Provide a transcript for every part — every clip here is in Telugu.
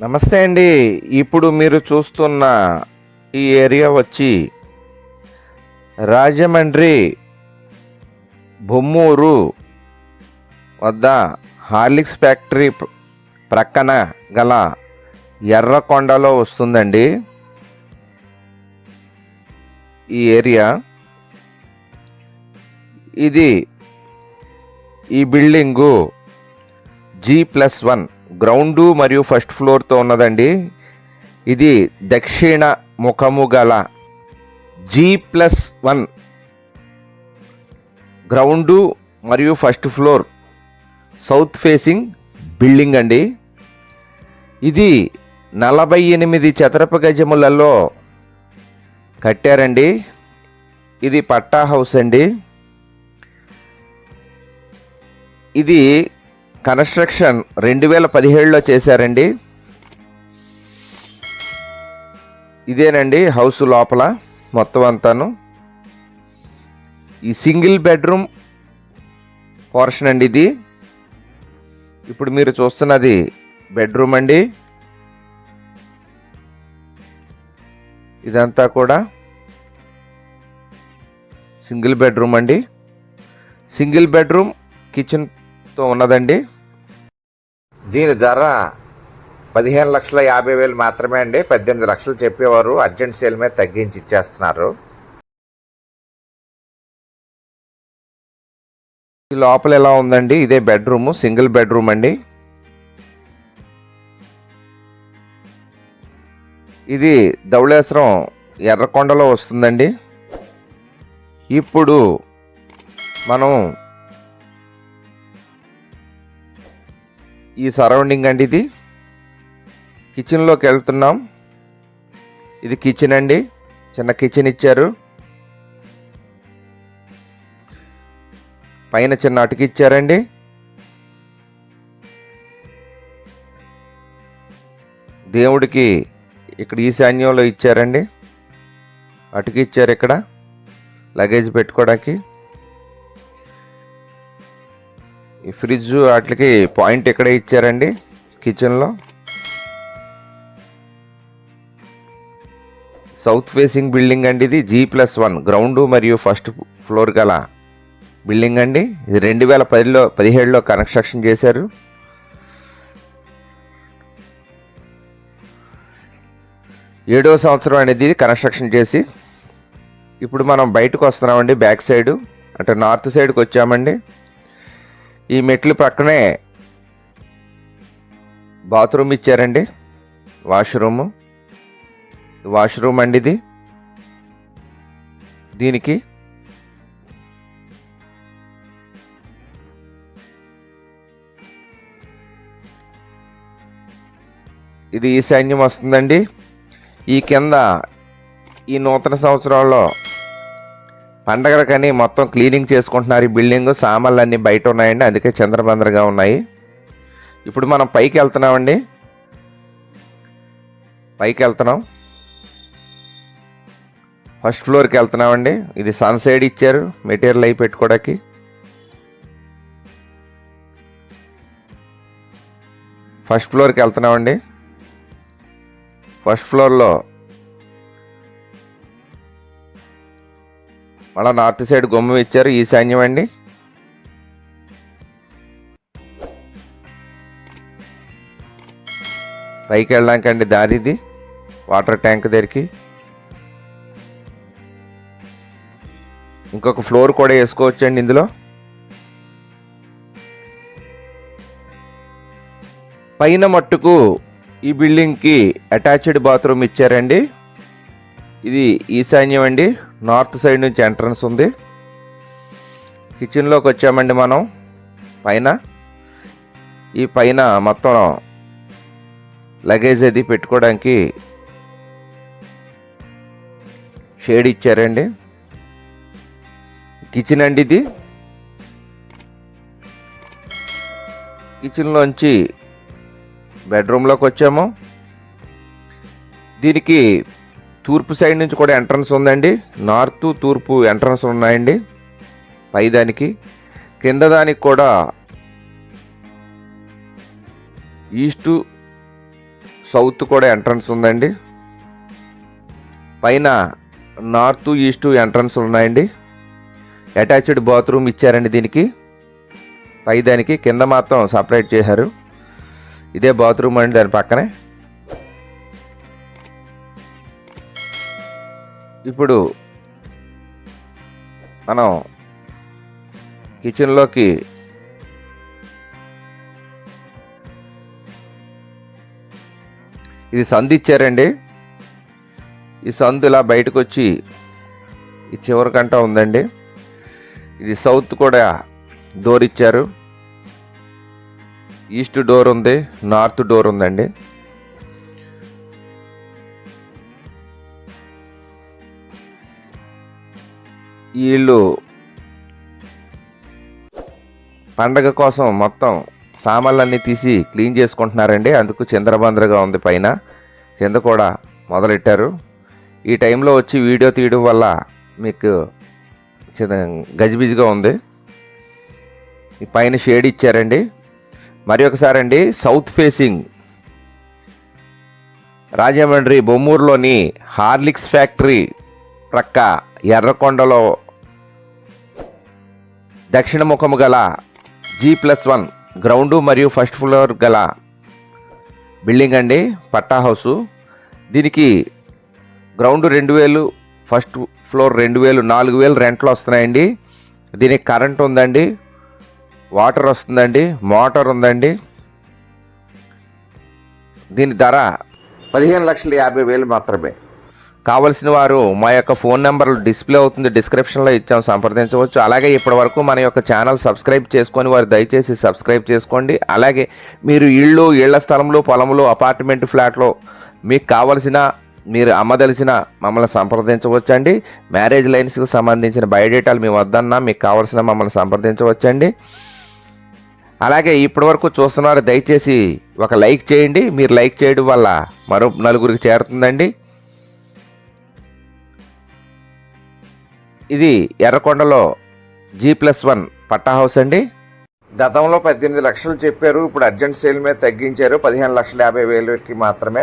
నమస్తే అండి. ఇప్పుడు మీరు చూస్తున్న ఈ ఏరియా వచ్చి రాజమండ్రి బొమ్మూరు వద్ద హార్లిక్స్ ఫ్యాక్టరీ ప్రక్కన గల ఎర్రకొండలో వస్తుందండి. ఈ ఏరియా. ఇది ఈ building G plus one. Ground మరియు ఫస్ట్ ఫ్లోర్తో ఉన్నదండి. ఇది దక్షిణ ముఖము గల జీ ప్లస్ వన్ గ్రౌండు మరియు first floor south facing building అండి. ఇది నలభై ఎనిమిది చదరపు గజములలో కట్టారండి. ఇది పట్టా హౌస్ అండి. ఇది కన్స్ట్రక్షన్ రెండు వేల పదిహేడులో చేశారండి. ఇదేనండి హౌస్ లోపల మొత్తం అంతాను. ఈ సింగిల్ బెడ్రూమ్ పోర్షన్ అండి ఇది. ఇప్పుడు మీరు చూస్తున్నది బెడ్రూమ్ అండి. ఇదంతా కూడా సింగిల్ బెడ్రూమ్ అండి. సింగిల్ బెడ్రూమ్ కిచెన్తో ఉన్నదండి. దీని ధర పదిహేను లక్షల యాభై వేలు మాత్రమే అండి. పద్దెనిమిది లక్షలు చెప్పేవారు. అర్జెంట్ సేల్ మీద తగ్గించి ఇచ్చేస్తున్నారు. ఈ లోపల ఎలా ఉందండి? ఇదే బెడ్రూమ్ సింగిల్ బెడ్రూమ్ అండి. ఇది ధవళేశ్వరం ఎర్రకొండలో వస్తుందండి. ఇప్పుడు మనం ఈ సరౌండింగ్ అండి ఇది. కిచెన్లోకి వెళ్తున్నాం. ఇది కిచెన్ అండి. చిన్న కిచెన్ ఇచ్చారు. పైన చిన్న అటుకు ఇచ్చారండి. దేవుడికి ఇక్కడ ఈశాన్యంలో ఇచ్చారండి. అటుకు ఇచ్చారు ఇక్కడ. లగేజ్ పెట్టుకోవడానికి ఈ ఫ్రిడ్జ్ వాటికి పాయింట్ ఇక్కడే ఇచ్చారండి? కిచెన్లో? సౌత్ ఫేసింగ్ బిల్డింగ్ అండి ఇది. G plus one. గ్రౌండ్ మరియు ఫస్ట్ ఫ్లోర్ గల బిల్డింగ్ అండి. ఇది రెండు వేల పదిలో పదిహేడులో కన్స్ట్రక్షన్ చేశారు. ఏడవ సంవత్సరం అనేది ఇది కన్స్ట్రక్షన్ చేసి ఇప్పుడు మనం బయటకు వస్తున్నామండి బ్యాక్ సైడ్. అంటే నార్త్ సైడ్కి వచ్చామండి. ఈ మెట్లు పక్కనే బాత్రూమ్ ఇచ్చారండి. వాష్రూము. వాష్రూమ్ అండి ఇది. దీనికి ఇది ఈశాన్యం వస్తుందండి. ఈ కింద ఈ నూతన సంవత్సరాల్లో పండగలకని మొత్తం క్లీనింగ్ చేసుకుంటున్నారు. ఈ బిల్డింగ్ సామాన్లు అన్నీ బయట ఉన్నాయండి. అందుకే చంద్రబందరగా ఉన్నాయి. ఇప్పుడు మనం పైకి వెళ్తున్నామండి. పైకి వెళ్తున్నాం. ఫస్ట్ ఫ్లోర్కి వెళ్తున్నామండి. ఇది సన్ సైడ్ ఇచ్చారు. మెటీరియల్ అయి పెట్టుకోవడానికి. ఫస్ట్ ఫ్లోర్కి వెళ్తున్నామండి. ఫస్ట్ ఫ్లోర్లో మళ్ళీ నార్త్ సైడ్ గుమ్మం ఇచ్చారు ఈశాన్యం అండి. పైకి వెళ్ళడానికి అండి దారిది వాటర్ ట్యాంక్ దగ్గరికి. ఇంకొక ఫ్లోర్ కూడా వేసుకోవచ్చండి ఇందులో. పైన మట్టుకు ఈ బిల్డింగ్కి అటాచ్డ్ బాత్రూమ్ ఇచ్చారండి. ఇది ఈశాన్యం అండి. నార్త్ సైడ్ నుంచి ఎంట్రన్స్ ఉంది. కిచెన్లోకి వచ్చామండి మనం. పైన. ఈ పైన మొత్తం లగేజ్ అది పెట్టుకోవడానికి షేడ్ ఇచ్చారండి. కిచెన్ అండి ఇది. కిచెన్లోంచి బెడ్రూమ్లోకి వచ్చాము. దీనికి తూర్పు సైడ్ నుంచి కూడా ఎంట్రన్స్ ఉందండి. నార్త్ తూర్పు ఎంట్రన్స్ ఉన్నాయండి. పైదానికి కింద దానికి కూడా ఈస్టు సౌత్ కూడా ఎంట్రన్స్ ఉందండి. పైన నార్త్ ఈస్ట్ ఎంట్రన్స్ ఉన్నాయండి. అటాచ్డ్ బాత్రూమ్ ఇచ్చారండి దీనికి. పై దానికి కింద మాత్రం సపరేట్ చేశారు. ఇదే బాత్రూమ్ అండి దాని పక్కనే. ఇప్పుడు మనం కిచెన్లోకి ఇది సందు ఇచ్చారండి. ఈ సందు ఇలా బయటకు వచ్చి ఈ చివరికంట ఉందండి. ఇది సౌత్ కూడా డోర్ ఇచ్చారు. ఈస్ట్ డోర్ ఉంది నార్త్ డోర్ ఉందండి. వీళ్ళు పండగ కోసం మొత్తం సామాన్లన్నీ తీసి క్లీన్ చేసుకుంటున్నారండి. అందుకు చిందరబందరగా ఉంది పైన. కింద కూడా మొదలెట్టారు. ఈ టైంలో వచ్చి వీడియో తీయడం వల్ల మీకు గజిబిజిగా ఉంది. ఈ పైన షేడ్ ఇచ్చారండి. మరి ఒకసారి అండి సౌత్ ఫేసింగ్. రాజమండ్రి బొమ్మూరులోని హార్లిక్స్ ఫ్యాక్టరీ ప్రక్క ఎర్రకొండలో దక్షిణ ముఖము గల జీ ప్లస్ వన్ గ్రౌండ్ మరియు ఫస్ట్ ఫ్లోర్ గల బిల్డింగ్ అండి పట్టా హౌసు. దీనికి గ్రౌండ్ రెండు వేలు ఫస్ట్ ఫ్లోర్ రెండు వేలు నాలుగు వేలు రెంట్లు వస్తున్నాయండి. దీనికి కరెంట్ ఉందండి వాటర్ వస్తుందండి మోటార్ ఉందండి. దీని ధర పదిహేను లక్షల యాభై వేలు మాత్రమే. కావలసిన వారు మా యొక్క ఫోన్ నెంబర్ డిస్ప్లే అవుతుంది డిస్క్రిప్షన్లో ఇచ్చాం సంప్రదించవచ్చు. అలాగే ఇప్పటి వరకు మన యొక్క ఛానల్ సబ్స్క్రైబ్ చేసుకొని వారు దయచేసి సబ్స్క్రైబ్ చేసుకోండి. అలాగే మీరు ఇళ్ళు ఇళ్ళ స్థలంలో పొలంలో అపార్ట్మెంట్ ఫ్లాట్లో మీకు కావలసిన మీరు అమ్మదలిచిన మమ్మల్ని సంప్రదించవచ్చండి. మ్యారేజ్ లైన్స్కి సంబంధించిన బయోడేటాలు మీ వద్దన్నా మీకు కావలసిన మమ్మల్ని సంప్రదించవచ్చండి. అలాగే ఇప్పటివరకు చూస్తున్నారు దయచేసి ఒక లైక్ చేయండి. మీరు లైక్ చేయడం వల్ల మరో నలుగురికి చేరుతుందండి. ఇది ఎర్రకొండలో G plus one patta house అండి. గతంలో పద్దెనిమిది లక్షలు చెప్పారు ఇప్పుడు అర్జెంట్ సేల్ మీద తగ్గించారు పదిహేను లక్షల యాభై వేలకి మాత్రమే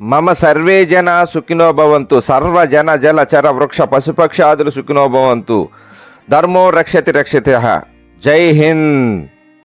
మమ సర్వే జన సుఖినోభవంతు సర్వ జన జల చర వృక్ష పశుపక్షాదులు సుఖినోభవంతు ధర్మో రక్షతి రక్షిత. జై హింద్.